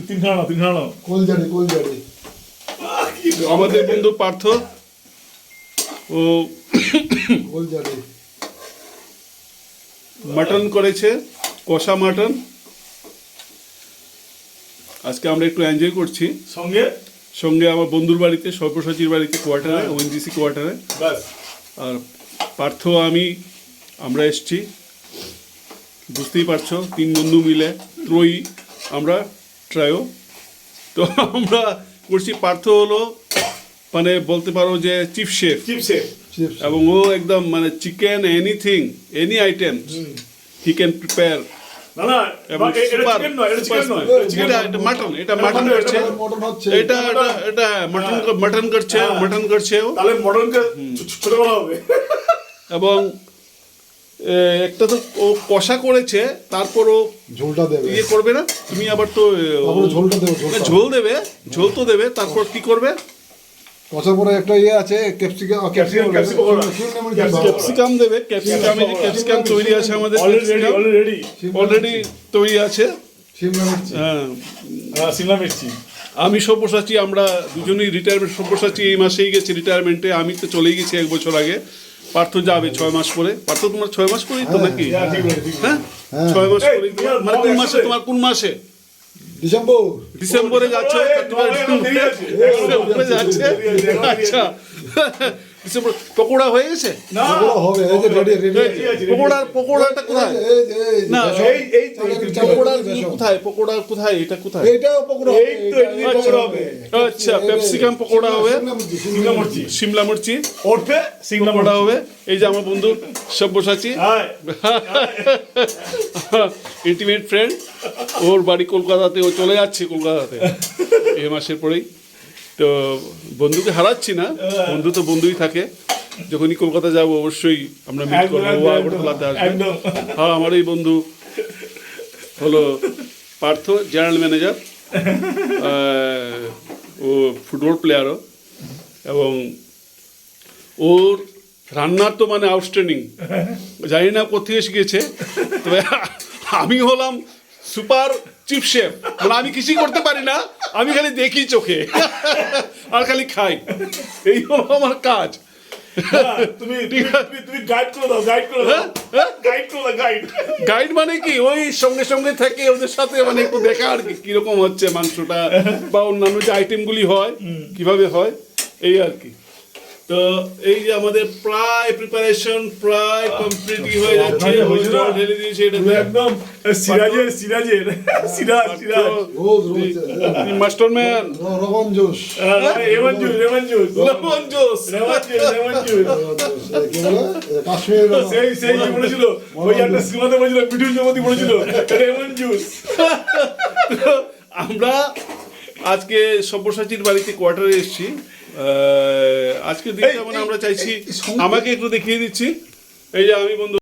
তিনখানা তিনখানা আমাদের বন্ধু পার্থ ও মাটন করেছে কষা মাটন আজকে আমরা একটু এনজয় করছি সঙ্গে সঙ্গে আমার বন্ধুর বাড়িতে সব্যসাচীর বাড়িতে কোয়ার্টারে ওএনজিসি কোয়ার্টারে ব্যাস আর পার্থ আমি আমরা এসছি বুঝতেই পারছ তিন বন্ধু মিলে ত্রয়ী আমরা ট্রায়ো তো আমরা করছি পার্থ হলো মানে বলতে পারো যে চিফ শেফ। চিপসে চিপস এবং ও একদম মানে chicken anything any item he can prepare না না এবং একটা তো ও কষা করেছে তারপর ও ঝোলটা দেবে। ইয়ে করবে না? তুমি আবার তো ঝোলটা দেবে ঝোল দেবে ঝোল তো দেবে তারপর কি করবে? কষার পরে একটা ইয়ে আছে ক্যাপসিকাম Capsicum, capsicum ক্যাপসিকাম দেবে ক্যাপসিকাম। এই যে ক্যাপসিকাম তৈরি আছে আমাদের অলরেডি অলরেডি অলরেডি তৈরি আছে। শিমলা মির্চি। হ্যাঁ। হ্যাঁ সিমলা মির্চি। আমি সব্যসাচী আমরা দুজনেই রিটায়ারমেন্ট সব্যসাচী এই মাসেই গেছি রিটায়ারমেন্টে আমি তো চলেই গেছি এক বছর আগে। পার্থ যাবে ছয় মাস পরে। পার্থ তোমার ছয় মাস পরেই তো নাকি? হ্যাঁ ঠিক বলে। হ্যাঁ? হ্যাঁ। ছয় মাস পরে তোমার মানে কোন মাসে? তোমার কোন মাসে? ডিসেম্বর। ডিসেম্বরে যাচ্ছ আচ্ছা। ডিসেম্বর পকোড়া হয়ে গেছে? না। হবে এই যে রেডি রেডি। ঠিক আছে, ready পকোড়ার পকোড়াটা কোথায়? এই এই না, এই এই তো, এই তো, পকোড়ার কোথায়? পকোড়া কোথায়? এটা কোথায়? এইটাও পকোড়া এই তো, এই পকোড়া হবে। আচ্ছা ক্যাপসিকাম পকোড়া হবে। শিমলা মির্চি, সিমলা মির্চি। শিমলা সিমলা পকোড়া হবে। এই যে আমার বন্ধু সব্যসাচী। ইন্টিমেট ফ্রেন্ড ওর বাড়ি কলকাতাতে ও চলে যাচ্ছে কলকাতাতে। এ মাসের পরেই। তো বন্ধুকে হারাচ্ছি না বন্ধু তো বন্ধুই থাকে। যখনই কলকাতা যাব অবশ্যই আমরা মিট করব আগরতলাতে আসবে। হ্যাঁ আমার এই বন্ধু। হলো পার্থ জেনারেল ম্যানেজার ও ফুটবল প্লেয়ারও এবং ওর রান্নার তো মানে আউটস্ট্যান্ডিং জানি না কোথেকে শিখেছে তবে আমি হলাম সুপার চিফ শেফ মানে আমি কিছুই করতে পারি না আমি খালি দেখি চোখে। আর খালি খাই। এই হলো আমার কাজ। তুমি তুমি তুমি গাইড করে দাও গাইড করে দাও। গাইড করে দাও গাইড গাইড মানে কি? ওই সঙ্গে সঙ্গে থেকে ওদের সাথে মানে একটু দেখা আর কি কীরকম হচ্ছে মাংসটা বা অন্যান্য যে আইটেমগুলি হয় কীভাবে হয় এই আর কি। তো এই যে আমাদের প্রায় প্রিপারেশন প্রায় কমপ্লিট হয়ে যাচ্ছে? জল ঢেলে দিয়েছে এটাতে একদম সিরাজের সিরাজের সিরাজ সিরাজ। রোজ রোজ master man. রবন juice lemon juice lemon juice. Lemon juice lemon juice. সেই সেই যে বলেছিল ওই একটা সিনেমাতে বলেছিল বিটুল জগতি বলেছিল লেমন জুস। আমরা আজকে সব্যসাচীর বাড়িতে কোয়ার্টারে এসেছি। আজকে দিনটা মানে আমরা চাইছি আমাকে একটু দেখিয়ে দিচ্ছি। এই যে আমি বন্ধু